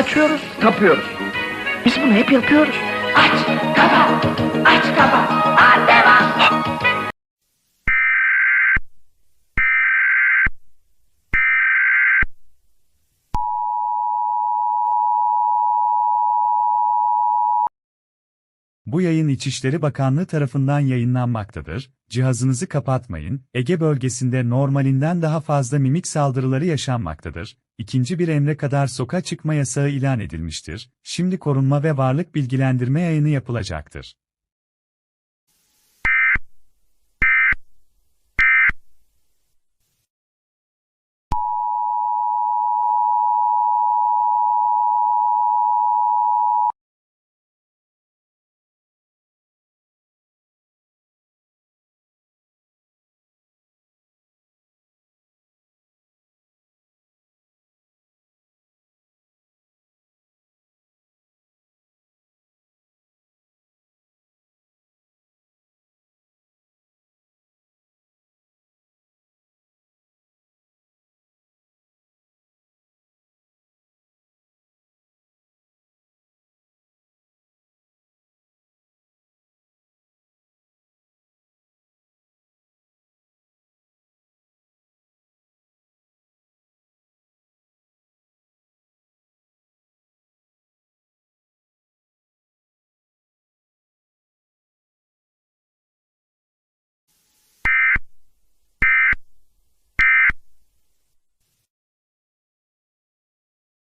açıyoruz, kapıyoruz. Biz bunu hep yapıyoruz. Aç kapa, aç kapa. Bu yayın İçişleri Bakanlığı tarafından yayınlanmaktadır. Cihazınızı kapatmayın. Ege bölgesinde normalinden daha fazla mimik saldırıları yaşanmaktadır. İkinci bir emre kadar sokağa çıkma yasağı ilan edilmiştir. Şimdi korunma ve varlık bilgilendirme yayını yapılacaktır.